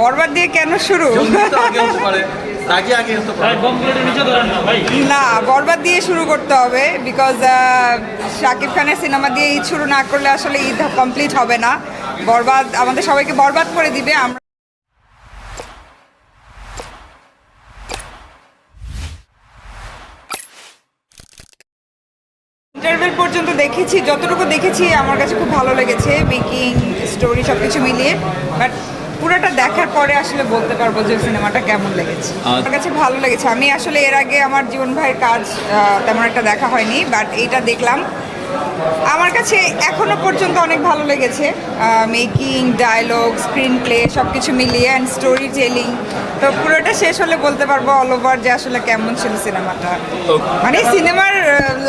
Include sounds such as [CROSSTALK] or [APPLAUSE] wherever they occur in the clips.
বরবাদ দিয়ে কেন শুরু? জঙ্গি তো আগে হতে পারে। রাগে আগে হতে পারে। ভাই বম প্লেটে নিচে ধরেন না ভাই। না বরবাদ দিয়ে শুরু করতে হবে বিকজ শাকিব খানের সিনেমা দিয়ে ঈদ শুরু না করলে আসলে ঈদ কমপ্লিট হবে না। বরবাদ আমাদের সবাইকে বরবাদ করে দিবে আমরা ইন্টারভেল পর্যন্ত দেখেছি যতটুকু দেখেছি আমার কাছে খুব ভালো লেগেছে মেকিং স্টোরি সব কিছু মিলিয়ে। বাট পুরোটা দেখার পরে আসলে বলতে পারব যে সিনেমাটা কেমন লেগেছে। আমার কাছে ভালো লেগেছে। আমি আসলে এর আগে আমার জীবন ভাইয়ের কাজ তেমন একটা দেখা হয়নি বাট এইটা দেখলাম। আমার কাছে এখনও পর্যন্ত অনেক ভালো লেগেছে। মেকিং ডায়লগ স্ক্রিন প্লে সব কিছু মিলিয়ে অ্যান্ড স্টোরি টেলিং তো পুরোটা শেষ হলে বলতে পারব অল ওভার যে আসলে কেমন ছিল সিনেমাটা। মানে সিনেমার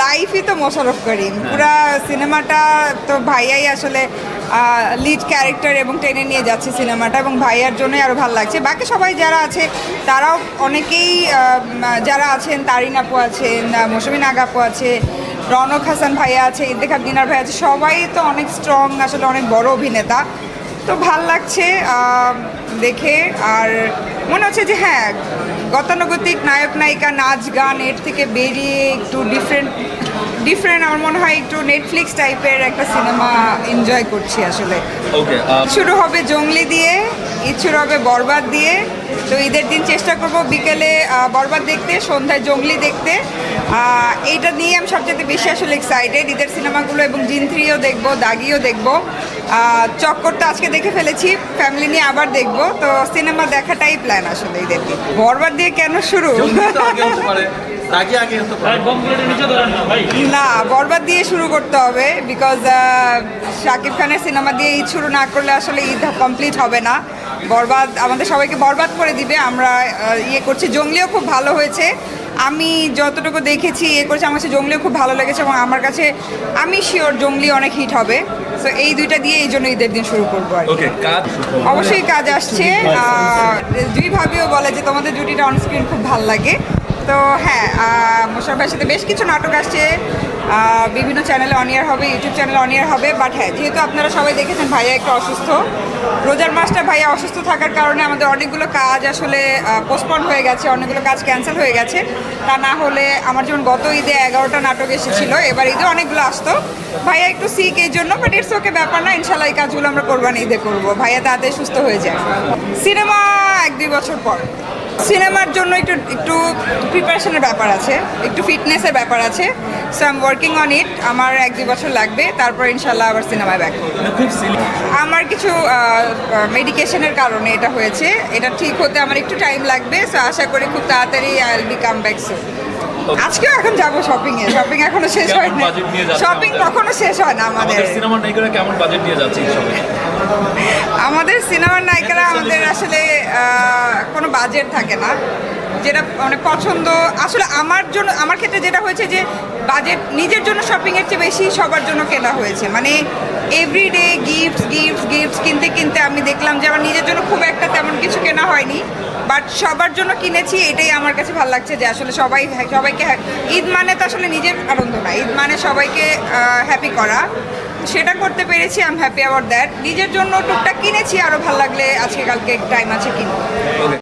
লাইফই তো মোশারফ করিম। পুরা সিনেমাটা তো ভাইয়াই আসলে লিড ক্যারেক্টার এবং টেনে নিয়ে যাচ্ছে সিনেমাটা এবং ভাইয়ার জন্যই আরও ভালো লাগছে। বাকি সবাই যারা আছে, তারাও অনেকেই যারা আছেন, তারিন আপু আছেন মৌসুমী নাগ আপু আছে, রনক হাসান ভাইয়া আছে, ইন্তেখাব দিনার ভাই আছে, সবাই তো অনেক স্ট্রং আসলে অনেক বড় অভিনেতা। তো ভালো লাগছে দেখে। আর মনে হচ্ছে যে হ্যাঁ গতানুগতিক নায়ক নায়িকা নাচ গান এর থেকে বেরিয়ে একটু ডিফারেন্ট ডিফারেন্ট আমার মনে হয় একটু নেটফ্লিক্স টাইপের একটা সিনেমা এনজয় করছি আসলে। ওকে শুরু হবে জঙ্গলি দিয়ে ইচ্ছুর হবে বরবাদ দিয়ে তো ঈদের দিন চেষ্টা করব বিকেলে বরবাদ দেখতে সন্ধ্যায় জঙ্গলি দেখতে। এইটা নিয়ে আমি সবচেয়ে বেশি আসলে এক্সাইটেড ঈদের সিনেমাগুলো এবং জিন থ্রিও দেখব দাগিও দেখব। চক্করটা আজকে দেখে ফেলেছি ফ্যামিলি নিয়ে আবার দেখব। তো সিনেমা দেখাটাই প্ল্যান আসলে ঈদের দিন। বরবাদ দিয়ে কেন শুরু? জঙ্গি তো আগে হতে পারে রাগে আগে হতে ভাই পারে বম প্লেটে নিচে ধরেন না ভাই। না বরবাদ দিয়ে শুরু করতে হবে বিকজ শাকিব খানের সিনেমা দিয়ে ঈদ শুরু না করলে আসলে ঈদ কমপ্লিট হবে না। বরবাদ আমাদের সবাইকে বরবাদ করে দিবে। আমরা ইয়ে করছি। জঙ্গলিও খুব ভালো হয়েছে। আমি যতটুকু দেখেছি ইয়ে করেছি আমার কাছে জঙ্গলিও খুব ভালো লেগেছে এবং আমার কাছে আমি শিওর জঙ্গলি অনেক হিট হবে। তো এই দুইটা দিয়ে এই জন্য ঈদের দিন শুরু করব আর অবশ্যই কাজ আসছে। [LAUGHS] আহ, দুই ভাবিও বলে যে তোমাদের জুটিটা অন স্ক্রিন খুব ভালো লাগে। তো হ্যাঁ মোশারফ ভাইয়ের সাথে বেশ কিছু নাটক আসছে। বিভিন্ন চ্যানেলে অনিয়ার হবে ইউটিউব চ্যানেলে অনিয়ার হবে। বাট হ্যাঁ যেহেতু আপনারা সবাই দেখেছেন ভাইয়া একটু অসুস্থ। রোজার মাসটা ভাইয়া অসুস্থ থাকার কারণে আমাদের অনেকগুলো কাজ আসলে পোস্টপন হয়ে গেছে, অনেকগুলো কাজ ক্যান্সেল হয়ে গেছে। তা না হলে আমার যেমন গত ঈদে এগারোটা নাটক এসেছিল, এবার ঈদে অনেকগুলো আসতো। ভাইয়া একটু সিক এই জন্য বাট ইটস ওকে ব্যাপার না ইনশাল্লাহ এই কাজগুলো আমরা কোরবানি ঈদে করব। ভাইয়া তাতে সুস্থ হয়ে যায়। সিনেমা এক দুই বছর পর। সিনেমার জন্য একটু একটু প্রিপারেশনের ব্যাপার আছে একটু ফিটনেসের ব্যাপার আছে so I am working on it আমার এক দু বছর লাগবে তারপর ইনশাল্লাহ আবার সিনেমায় ব্যাক খুব আমার কিছু মেডিকেশনের কারণে এটা হয়েছে এটা ঠিক হতে আমার একটু টাইম লাগবে সো আশা করি খুব তাড়াতাড়ি I will be come back আজকেও এখন যাব শপিং এ। শপিং এখনও শেষ হয়নি। শপিং? কখনো শেষ হয় না আমাদের সিনেমার নায়িকারা কেমন বাজেট নিয়ে যাচ্ছে আমাদের সিনেমার নায়িকারা আমাদের আসলে কোনো বাজেট থাকে না। যেটা মানে পছন্দ আসলে আমার জন্য আমার ক্ষেত্রে যেটা হয়েছে যে বাজেট নিজের জন্য শপিংয়ের চেয়ে বেশি সবার জন্য কেনা হয়েছে। মানে এভরিডে গিফট গিফট গিফট কিনতে কিনতে আমি দেখলাম যে আমার নিজের জন্য খুব একটা তেমন কিছু কেনা হয়নি। বাট সবার জন্য কিনেছি, এটাই আমার কাছে ভালো লাগছে যে আসলে সবাই, সবাইকে হ্যা- ঈদ মানে তো আসলে নিজের আনন্দ না, ঈদ মানে সবাইকে হ্যাপি করা। সেটা করতে পেরেছি আমি হ্যাপি অ্যাওয়ার দ্যাট নিজের জন্য টুকটাক কিনেছি আরও ভালো লাগলে আজকে কালকে টাইম আছে কিনবো।